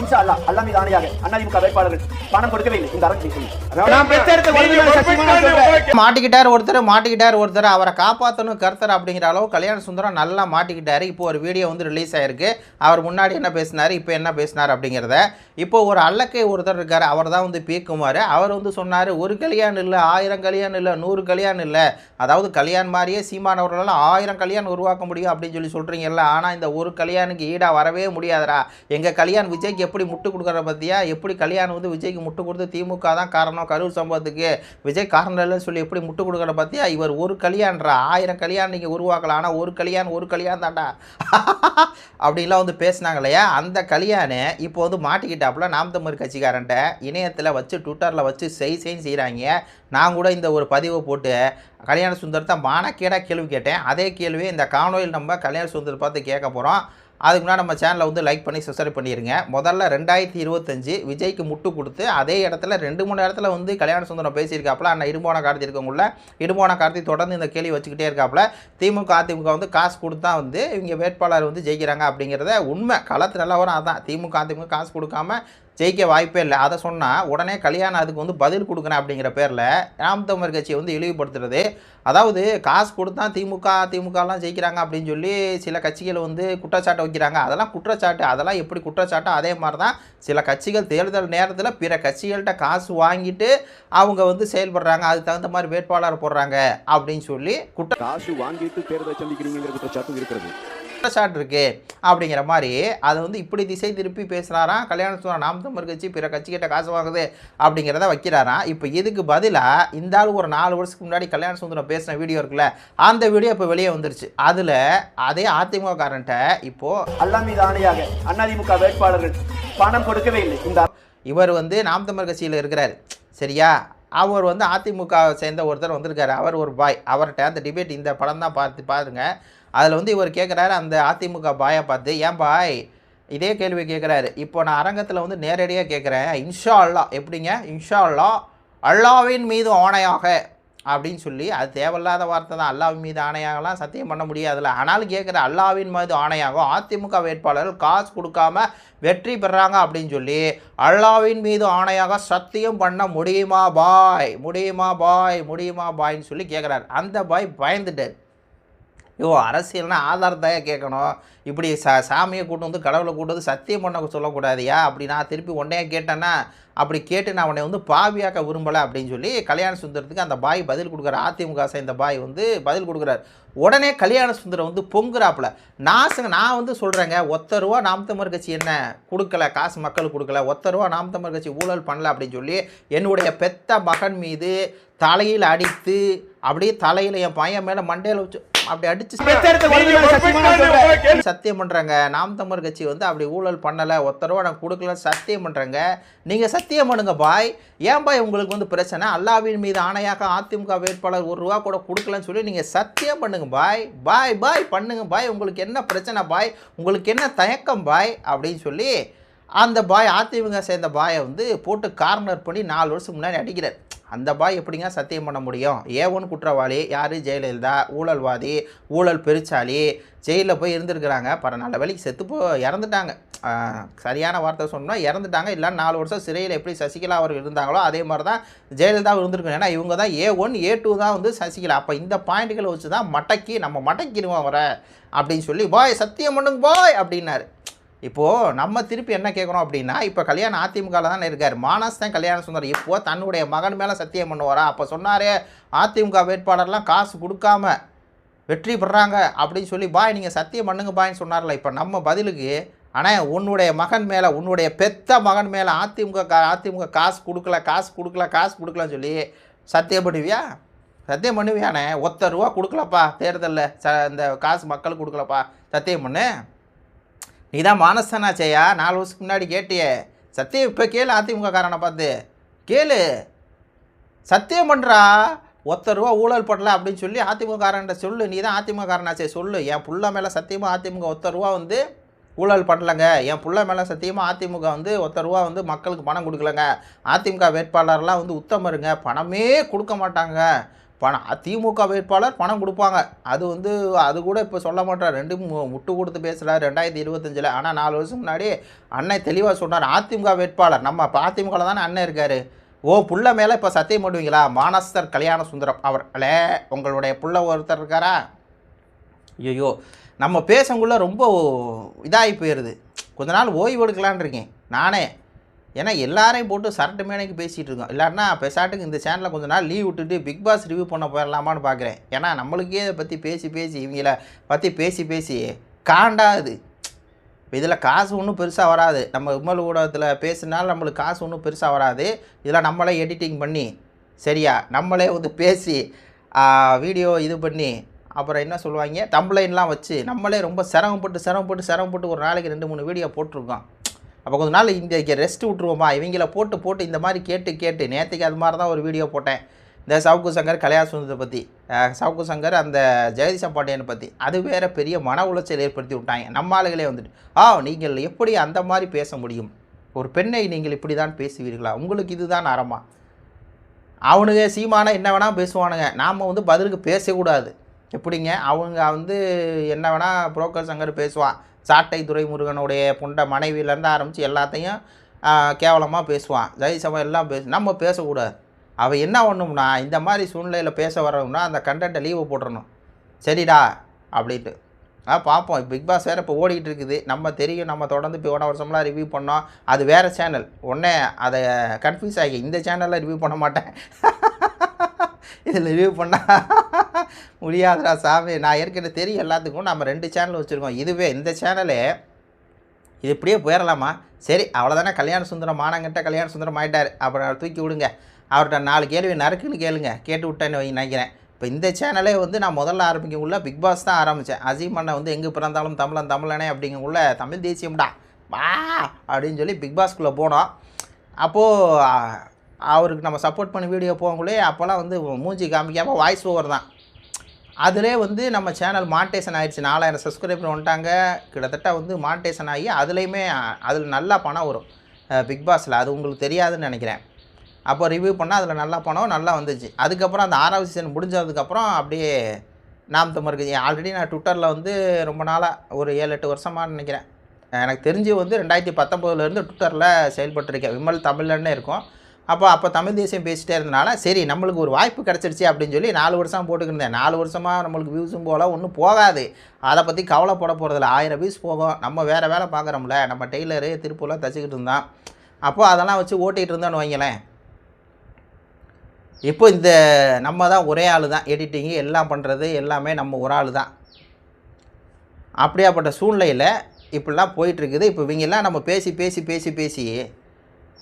இன்ஷா அல்லாஹ் அல்லாஹ் மீது ஆணையாக அதிமுக வேட்பாளர்கள் பணம் கொடுக்கவே இல்லை இந்த அரசு. மாட்டிக்கிட்டார் ஒருத்தர் மாட்டிக்கிட்டார் ஒருத்தர் அவரை காப்பாற்றணும் கருத்தர் அப்படிங்கிற அளவு கல்யாண சுந்தரம் நல்லா மாட்டிக்கிட்டாரு. இப்போ ஒரு வீடியோ வந்து ரிலீஸ் ஆயிருக்கு. அவர் முன்னாடி என்ன பேசினார் இப்போ என்ன பேசினார் அப்படிங்கிறத. இப்போ ஒரு அல்லக்கை ஒருத்தர் இருக்கார் அவர் தான் வந்து பீக்குமார் அவர் வந்து சொன்னார் ஒரு கல்யாணம் இல்லை ஆயிரம் கல்யாணம் இல்லை நூறு கல்யாணம் இல்லை. அதாவது கல்யாண் மாதிரியே சீமானவர்களால் ஆயிரம் கல்யாணம் உருவாக்க முடியும் அப்படின்னு சொல்லி சொல்கிறீங்கல்ல ஆனால் இந்த ஒரு கல்யாணுக்கு ஈடாக வரவே முடியாதுடா. எங்கள் கல்யாண் விஜய்க்கு எப்படி முட்டு கொடுக்குற பார்த்தியா எப்படி கல்யாணம் வந்து விஜய்க்கு முட்டு கொடுத்து திமுக தான் காரணம் கரூர் சம்பவத்துக்கு? விஜய் காரணம் இல்லைன்னு சொல்லி எப்படி முட்டு கொடுக்குற பார்த்தியா இவர் ஒரு கல்யாண்றா. ஆயிரம் கல்யாணம் நீங்கள் உருவாக்கலாம். ஆனால் ஒரு கல்யாணம் ஒரு கல்யாணம் தாண்டா அப்படின்லாம் வந்து பேசினாங்க இல்லையா? அந்த கல்யாணம் இப்போ வந்து மாட்டிக்கிட்டாப்புல. நாம் தமிழ் கட்சிக்காரன்ட்ட இணையத்தில் வச்சு ட்விட்டரில் வச்சு செய் செய்யும் செய்கிறாங்க நான் கூட இந்த ஒரு பதிவை போட்டு கல்யாண சுந்தரத்தை மானக்கேடாக கேள்வி கேட்டேன். அதே கேள்வியை இந்த காணொலியில் நம்ம கல்யாண சுந்தர் பார்த்து கேட்க போகிறோம் அதுக்கு முன்னாடி நம்ம சேனலை வந்து லைக் பண்ணி சப்ஸ்கிரைப் பண்ணிடுங்க முதல்ல ரெண்டாயிரத்தி இருபத்தஞ்சு விஜய்க்கு முட்டு கொடுத்து அதே இடத்துல ரெண்டு மூணு இடத்துல வந்து கல்யாண சுந்தரம் பேசியிருக்காப்புல. அண்ணா இடும்போன கார்த்தி இருக்கவங்கள இடும்போன கார்த்தி தொடர்ந்து இந்த கேள்வி வச்சுக்கிட்டே இருக்காப்புல. திமுக அதிமுக வந்து காசு கொடுத்தா வந்து இவங்க வேட்பாளர் வந்து ஜெயிக்கிறாங்க அப்படிங்கிறத உண்மை. களத்து நிலவரம் அதான். திமுக அதிமுக காசு கொடுக்காம ஜெயிக்க வாய்ப்பே இல்லை. அதை சொன்னால் உடனே கல்யாணம் அதுக்கு வந்து பதில் கொடுக்குறேன் அப்படிங்கிற பேரில் நாம் தமிழர் கட்சியை வந்து இழிவுபடுத்துறது. அதாவது காசு கொடுத்தா திமுக திமுகலாம் ஜெயிக்கிறாங்க அப்படின்னு சொல்லி சில கட்சிகள் வந்து குற்றச்சாட்டை வைக்கிறாங்க. அதெல்லாம் குற்றச்சாட்டு. அதெல்லாம் எப்படி குற்றச்சாட்டோ அதே மாதிரி தான் சில கட்சிகள் தேர்தல் நேரத்தில் பிற கட்சிகள்கிட்ட காசு வாங்கிட்டு அவங்க வந்து செயல்படுறாங்க. அதுக்கு தகுந்த மாதிரி வேட்பாளர் போடுறாங்க அப்படின்னு சொல்லி குற்ற காசு வாங்கிட்டு தேர்தலை சந்திக்கிறீங்கிற குற்றச்சாட்டும் இருக்கிறது. குற்றச்சாட்டு இருக்கு அப்படிங்கிற மாதிரி அதை வந்து இப்படி திசை திருப்பி பேசுகிறாராம் கல்யாண நாம் தமிழ் கட்சி பிற கட்சிக்கிட்ட காசு வாங்குது அப்படிங்கிறத வைக்கிறாராம். இப்போ இதுக்கு பதிலாக இந்த ஆள் ஒரு நாலு வருஷத்துக்கு முன்னாடி கல்யாண சுந்தரம் பேசின வீடியோ இருக்குல்ல அந்த வீடியோ இப்போ வெளியே வந்துருச்சு. அதில் அதே அதிமுக காரன்ட்ட இப்போது அல்லாஹ் மீது ஆணையாக அதிமுக வேட்பாளர்கள் பணம் கொடுக்கவே இல்லை. இந்த இவர் வந்து நாம் தமிழ் கட்சியில் இருக்கிறார். சரியா? அவர் வந்து அதிமுக சேர்ந்த ஒருத்தர் வந்திருக்காரு. அவர் ஒரு பாய். அவர்கிட்ட அந்த டிபேட் இந்த படம் தான் பார்த்து பாருங்க. அதில் வந்து இவர் கேட்குறாரு அந்த அதிமுக பாயை பார்த்து ஏன் பாய் இதே கேள்வி கேட்குறாரு இப்போ நான் அரங்கத்தில் வந்து நேரடியாக கேட்குறேன் இன்ஷா அல்லா. எப்படிங்க? இன்ஷா அல்லா அல்லாவின் மீது ஆணையாக. அப்படின்னு சொல்லி அது தேவையில்லாத வார்த்தை தான். அல்லாவின் மீது ஆணையாகலாம் சத்தியம் பண்ண முடியாதுல்ல. ஆனாலும் கேட்குற அல்லாவின் மீது ஆணையாகும் அதிமுக வேட்பாளர்கள் காசு கொடுக்காம வெற்றி பெறாங்க. அப்படின்னு சொல்லி அல்லாவின் மீது ஆணையாக சத்தியம் பண்ண முடியுமா பாய்? முடியுமா பாய்? முடியுமா பாய்ன்னு சொல்லி கேட்குறாரு அந்த பாய் பயந்துட்டார். ஐயோ அரசியல்னா ஆதாரத்தையாக கேட்கணும். இப்படி ச சாமியை கூட்டு வந்து கடவுளை கூட்டு வந்து சத்தியம் பண்ண சொல்லக்கூடாதியா? அப்படி நான் திருப்பி உடனே கேட்டேன்னா அப்படி கேட்டு நான் உன்னை வந்து பாவியாக்க விரும்பலை அப்படின்னு சொல்லி கல்யாண சுந்தரத்துக்கு அந்த பாய் பதில் கொடுக்குற அதிமுக சேர்ந்த பாய் வந்து பதில் கொடுக்குறாரு. உடனே கல்யாண சுந்தரம் வந்து பொங்குறாப்புல. நான் நான் வந்து சொல்கிறேங்க ஒத்த ரூபா நாம் கட்சி என்ன கொடுக்கல காசு மக்களுக்கு கொடுக்கல ஒத்த ரூபா நாம் கட்சி ஊழல் பண்ணல அப்படின்னு சொல்லி என்னுடைய பெத்த மகன் மீது தலையில் அடித்து அப்படியே தலையில் என் பையன் மேலே மண்டையில் வச்சு அப்படி அடிச்சு சத்தியமா பண்ணுறாங்க நாம் தமிழர் கட்சி வந்து அப்படி ஊழல் பண்ணலை ஒத்த ரூபா நான் கொடுக்கல சத்தியம் பண்ணுறாங்க நீங்கள் சத்தியம் பண்ணுங்க பாய். ஏன் பாய் உங்களுக்கு வந்து பிரச்சனை? அல்லாவின் மீது ஆணையாக அதிமுக வேட்பாளர் ஒரு ரூபா கூட கொடுக்கலன்னு சொல்லி நீங்கள் சத்தியம் பண்ணுங்க பாய். பாய் பாய் பண்ணுங்க பாய். உங்களுக்கு என்ன பிரச்சனை பாய்? உங்களுக்கு என்ன தயக்கம் பாய்? அப்படின்னு சொல்லி அந்த பாய் அதிமுக சேர்ந்த பாயை வந்து போட்டு கார்னர் பண்ணி நாலு வருஷம் முன்னாடி அடிக்கிறார். அந்த பாய் எப்படிங்க சத்தியம் பண்ண முடியும்? ஏ ஒன் குற்றவாளி யார்? ஜெயலலிதா. ஊழல்வாதி ஊழல் பெருச்சாளி. ஜெயிலில் போய் இருந்திருக்கிறாங்க. பர நல்ல வேலைக்கு செத்து போ இறந்துட்டாங்க. சரியான வார்த்தை சொன்னால் இறந்துட்டாங்க. இல்லை நாலு வருஷம் சிறையில் எப்படி சசிகலா அவர்கள் இருந்தாங்களோ அதே மாதிரி தான் ஜெயலலிதா இருந்திருக்கணும். ஏன்னா இவங்க தான் ஏ ஒன் ஏ டூ தான் வந்து சசிகலா. அப்போ இந்த பாயிண்ட்டுகளை வச்சு தான் மடக்கி நம்ம மடக்கிடுவோம் வர அப்படின்னு சொல்லி பாய் சத்தியம் பண்ணுங்க பாய் அப்படின்னாரு. இப்போது நம்ம திருப்பி என்ன கேட்குறோம் அப்படின்னா இப்போ கல்யாணம் அதிமுகவில் தானே இருக்கார். மானஸ் தான் கல்யாண சுந்தரம். இப்போது தன்னுடைய மகன் மேலே சத்தியம் பண்ணுவாரா? அப்போ சொன்னாரே அதிமுக வேட்பாளர்லாம் காசு கொடுக்காம வெற்றி பெறாங்க அப்படின்னு சொல்லி பாய் நீங்கள் சத்தியம் பண்ணுங்க பாய்ன்னு சொன்னார்ல. இப்போ நம்ம பதிலுக்கு ஆனால் உன்னுடைய மகன் மேலே உன்னுடைய பெத்த மகன் மேலே அதிமுக கா அதிமுக காசு கொடுக்கல காசு கொடுக்கல காசு கொடுக்கலன்னு சொல்லி சத்தியம் பண்ணுவியா? சத்தியம் பண்ணுவியானே ஒத்த ரூபா கொடுக்கலப்பா தேர்தலில். ச இந்த காசு மக்களுக்கு கொடுக்கலப்பா. சத்தியம் பண்ணு. நீ தான் மானசனாச்சையா நாலு வருஷத்துக்கு முன்னாடி கேட்டியே. சத்தியம் இப்போ கேளு அதிமுக காரனை பார்த்து. கேளு. சத்தியம் பண்ணுறா ஒத்த ரூபா ஊழல் பண்ணல அப்படின்னு சொல்லி அதிமுக காரன்ட்ட சொல்லு. நீ தான் அதிமுக காரனாச்சே சொல்லு. என் புள்ள மேலே சத்தியமாக அதிமுக ஒத்த ரூபா வந்து ஊழல் பண்ணலங்க என் புள்ள மேலே சத்தியமாக அதிமுக வந்து ஒத்த ரூபா வந்து மக்களுக்கு பணம் கொடுக்கலங்க. அதிமுக வேட்பாளர்லாம் வந்து உத்தமருங்க. பணமே கொடுக்க மாட்டாங்க. பணம் திமுக வேட்பாளர் பணம் கொடுப்பாங்க. அது வந்து அது கூட இப்போ சொல்ல மாட்டார் ரெண்டு மு- முட்டு கொடுத்து பேசுகிறார் ரெண்டாயிரத்தி இருபத்தஞ்சில். ஆனால் நாலு வருஷம் முன்னாடி அண்ணன் தெளிவாக சொன்னார் அதிமுக வேட்பாளர். நம்ம இப்போ அதிமுகவில் தானே அண்ணன் இருக்கார். ஓ புள்ள மேலே இப்போ சத்தியம் பண்ணுவீங்களா மானஸ்தர் கல்யாண சுந்தரம் அவர்களே உங்களுடைய புள்ள ஒருத்தர் இருக்காரா? ஐயோ நம்ம பேசக்குள்ள ரொம்ப இதாகி போயிடுது கொஞ்ச நாள் ஓய்வு எடுக்கலான் இருக்கேன். நானே ஏன்னா எல்லாரையும் போட்டு சரட்டு மேனைக்கு பேசிகிட்டு இருக்கோம். இல்லைன்னா பெசாட்டுக்கு இந்த சேனலில் கொஞ்ச நாள் லீவ் விட்டுட்டு பிக் பாஸ் ரிவ்யூ பண்ண போயிடலாமான்னு பார்க்குறேன் ஏன்னா நம்மளுக்கே இதை பற்றி பேசி பேசி இவங்கள பற்றி பேசி பேசி காண்டாது இதில் காசு ஒன்றும் பெருசாக வராது. நம்ம விமல் ஊடகத்தில் பேசினாலும் நம்மளுக்கு காசு ஒன்றும் பெருசாக வராது. இதில் நம்மளே எடிட்டிங் பண்ணி சரியா? நம்மளே வந்து பேசி வீடியோ இது பண்ணி அப்புறம் என்ன சொல்லுவாங்க? தம்ப்ளைன்லாம் வச்சு நம்மளே ரொம்ப சிரமப்பட்டு சிரமப்பட்டு சிரமப்பட்டு ஒரு நாளைக்கு ரெண்டு மூணு வீடியோ போட்டிருக்கோம். அப்போ கொஞ்ச நாள் இந்த ரெஸ்ட் விட்ருவோமா இவங்கள போட்டு போட்டு இந்த மாதிரி கேட்டு கேட்டு. நேற்றுக்கு அது மாதிரி தான் ஒரு வீடியோ போட்டேன். இந்த சவுக்கு சங்கர் கல்யாண சுந்தரத்தை பற்றி சவுக்கு சங்கர் அந்த ஜெகதீச பாண்டியனை பற்றி அது வேறு பெரிய மன உளைச்சல் ஏற்படுத்தி விட்டாங்க. நம்ம ஆளுகளே வந்துட்டு ஆ நீங்கள் எப்படி அந்த மாதிரி பேச முடியும்? ஒரு பெண்ணை நீங்கள் இப்படி தான் பேசுவீர்களா? உங்களுக்கு இதுதான் அறமா? அவனுங்க சீமானா என்ன வேணால் பேசுவானுங்க. நாம் வந்து பதிலுக்கு பேசக்கூடாது. எப்படிங்க? அவங்க வந்து என்ன வேணால் புரோக்கர் சங்கர் பேசுவான். சாட்டை துரைமுருகனுடைய புண்ட மனைவியிலேருந்து ஆரம்பித்து எல்லாத்தையும் கேவலமாக பேசுவான். ஜெயசபா எல்லாம் பேசு நம்ம பேசக்கூடாது. அவள் என்ன பண்ணும்னா இந்த மாதிரி சூழ்நிலையில் பேச வரணும்னா அந்த கண்டென்ட்டை லீவு போட்டுடணும் சரிடா அப்படின்ட்டு. ஆ பார்ப்போம் பிக் பாஸ் வேறு இப்போ ஓடிட்டு இருக்குது. நம்ம தெரியும் நம்ம தொடர்ந்து இப்போ போன வருஷம்லாம் ரிவ்யூ பண்ணோம். அது வேறு சேனல் உடனே அதை கன்ஃபியூஸ் ஆகி இந்த சேனலில் ரிவ்யூ பண்ண மாட்டேன். இதில் ரிவ்யூ பண்ணால் முடியாதுடா சாமி. நான் ஏற்கனவே தெரியும் எல்லாத்துக்கும் நம்ம ரெண்டு சேனல் வச்சுருக்கோம். இதுவே இந்த சேனலே இது இப்படியே போயிடலாமா சரி அவ்வளோதானே கல்யாண சுந்தரம் மானங்கிட்ட கல்யாண சுந்தரம் ஆகிட்டார் அப்புறம் அவரை தூக்கி விடுங்க. அவர்கிட்ட நாலு கேள்வி நறுக்குன்னு கேளுங்க. கேட்டு விட்டேன்னு வை நினைக்கிறேன். இப்போ இந்த சேனலே வந்து நான் முதல்ல ஆரம்பிக்கக்குள்ளே பிக் பாஸ் தான் ஆரம்பித்தேன் அசீம் அண்ணன் வந்து எங்கே பிறந்தாலும் தமிழன் தமிழனே அப்படிங்கக்குள்ள தமிழ் தேசியம்டா. வா! அப்படின்னு சொல்லி பிக் பாஸ்க்குள்ளே போனோம். அப்போது அவருக்கு நம்ம சப்போர்ட் பண்ணி வீடியோ போகக்குள்ளே அப்போல்லாம் வந்து மூஞ்சி காமிக்காமல் வாய்ஸ் ஓவர் தான். அதிலே வந்து நம்ம சேனல் மானிட்டேஷன் ஆயிடுச்சு. நாலாயிரம் சப்ஸ்கிரைபர் வந்துட்டாங்க. கிட்டத்தட்ட வந்து மானிட்டேஷன் ஆகி அதுலேயுமே அதில் நல்லா பணம் வரும். பிக் பாஸில் அது உங்களுக்கு தெரியாதுன்னு நினைக்கிறேன். அப்போ ரிவ்யூ பண்ணால் அதில் நல்லா பணம் நல்லா வந்துச்சு. அதுக்கப்புறம் அந்த ஆறாவது சீசன் முடிஞ்சதுக்கப்புறம் அப்படியே நாம் தமிழுக்கு ஆல்ரெடி நான் ட்விட்டரில் வந்து ரொம்ப நாளாக ஒரு ஏழு எட்டு வருஷமாக நினைக்கிறேன். எனக்கு தெரிஞ்சு வந்து ரெண்டாயிரத்தி பத்தொம்போதுலேருந்து ட்விட்டரில் செயல்பட்டுருக்கேன். விமல் தமிழ்லன்னு இருக்கும். அப்போ அப்போ தமிழ் தேசியம் பேசிட்டே இருந்தனால சரி நம்மளுக்கு ஒரு வாய்ப்பு கிடச்சிருச்சு அப்படின்னு சொல்லி நாலு வருஷம் போட்டுக்கிருந்தேன். நாலு வருஷமாக நம்மளுக்கு வியூஸும் போகல ஒன்றும் போகாது. அதை பற்றி கவலைப்பட போகிறதில்ல ஆயிரம் வியூஸ் போகும். நம்ம வேறு வேலை பார்க்குறோம்ல. நம்ம டெய்லரு திருப்பூரில் தச்சுக்கிட்டு இருந்தோம் அப்போது அதெல்லாம் வச்சு ஓட்டிகிட்டு இருந்தோன்னு வைங்களேன். இப்போ இந்த நம்ம தான் ஒரே ஆள் தான். எடிட்டிங்கு எல்லாம் பண்ணுறது எல்லாமே நம்ம ஒரு ஆள் தான். அப்படியாப்பட்ட சூழ்நிலையில் இப்படிலாம் போயிட்டுருக்குது இப்போ இவங்கெல்லாம் நம்ம பேசி பேசி பேசி பேசி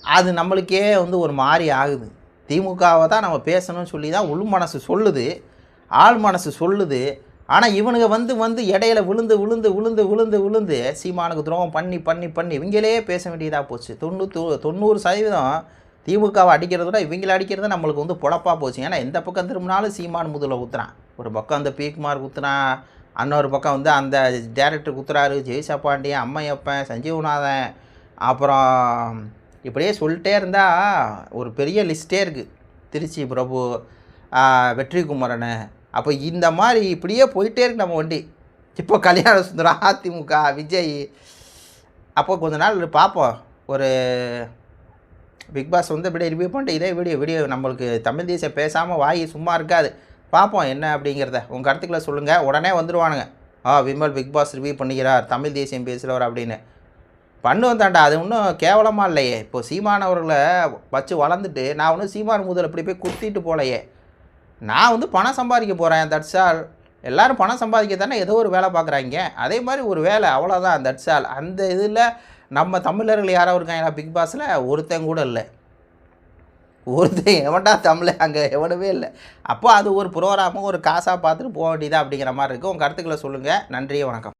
அது நம்மளுக்கே வந்து ஒரு மாதிரி ஆகுது. திமுகவை தான் நம்ம பேசணும்னு சொல்லி தான் உள் மனசு சொல்லுது ஆள் மனசு சொல்லுது. ஆனால் இவனுங்க வந்து வந்து இடையில விழுந்து விழுந்து விழுந்து விழுந்து விழுந்து சீமானுக்கு துரோகம் பண்ணி பண்ணி பண்ணி இவங்களே பேச வேண்டியதாக போச்சு. தொண்ணூற்று தொண்ணூறு சதவீதம் திமுகவை அடிக்கிறத விட இவங்கள அடிக்கிறது நம்மளுக்கு வந்து பொழப்பாக போச்சு. ஏன்னா எந்த பக்கம் திரும்பினாலும் சீமான் முதுகில் ஊற்றுறான் ஒரு பக்கம் அந்த பீக்குமார் குத்துறான் இன்னொரு பக்கம் வந்து அந்த டேரக்டர் குத்துறாரு ஜெய்சா பாண்டியன் அம்மையப்பன் சஞ்சீவநாதன் அப்புறம் இப்படியே சொல்லிட்டே இருந்தால் ஒரு பெரிய லிஸ்ட்டே இருக்குது திருச்சி பிரபு வெற்றி குமரன் அப்போ இந்த மாதிரி இப்படியே போயிட்டே இருக்கு நம்ம வண்டி. இப்போ கல்யாண சுந்தரம் அதிமுக விஜய். அப்போ கொஞ்ச நாள் பார்ப்போம் ஒரு பிக் பாஸ் வந்து இப்படியே ரிவ்யூ பண்ணிட்டு இதே வீடியோ வீடியோ நம்மளுக்கு தமிழ் தேசியம் பேசாமல் வாய் சும்மா இருக்காது. பார்ப்போம் என்ன அப்படிங்கிறத. உங்கள் கருத்துக்களை சொல்லுங்கள் உடனே வந்துடுவானுங்க ஆ விமல் பிக் பாஸ் ரிவ்யூ பண்ணிக்கிறார். தமிழ் தேசியம் பேசுகிறவர் அப்படின்னு. பண்ணுவேன் தாண்டா அது ஒன்றும் கேவலமாக இல்லையே. இப்போ சீமானவர்களை வச்சு வளர்ந்துட்டு நான் ஒன்றும் சீமான் முதல் இப்படி போய் குத்திட்டு போகலையே நான் வந்து பணம் சம்பாதிக்க போகிறேன் தட்ஸ் ஆல் எல்லோரும் பணம் சம்பாதிக்க தானே ஏதோ ஒரு வேலை பார்க்குறாங்க. அதே மாதிரி ஒரு வேலை அவ்வளோதான் தட்ஸ் ஆல் அந்த இதில் நம்ம தமிழர்கள் யாரோ இருக்காங்க பிக் பாஸில்? ஒருத்தன் கூட இல்லை. ஒருத்தன் எவன்டா தமிழ் அங்கே எவனுமே இல்லை. அப்போ அது ஒரு ப்ரோக்ராமும் ஒரு காசாக பார்த்துட்டு போக வேண்டியதா அப்படிங்கிற மாதிரி இருக்குது உங்கள் கருத்துக்களை சொல்லுங்கள் நன்றி வணக்கம்.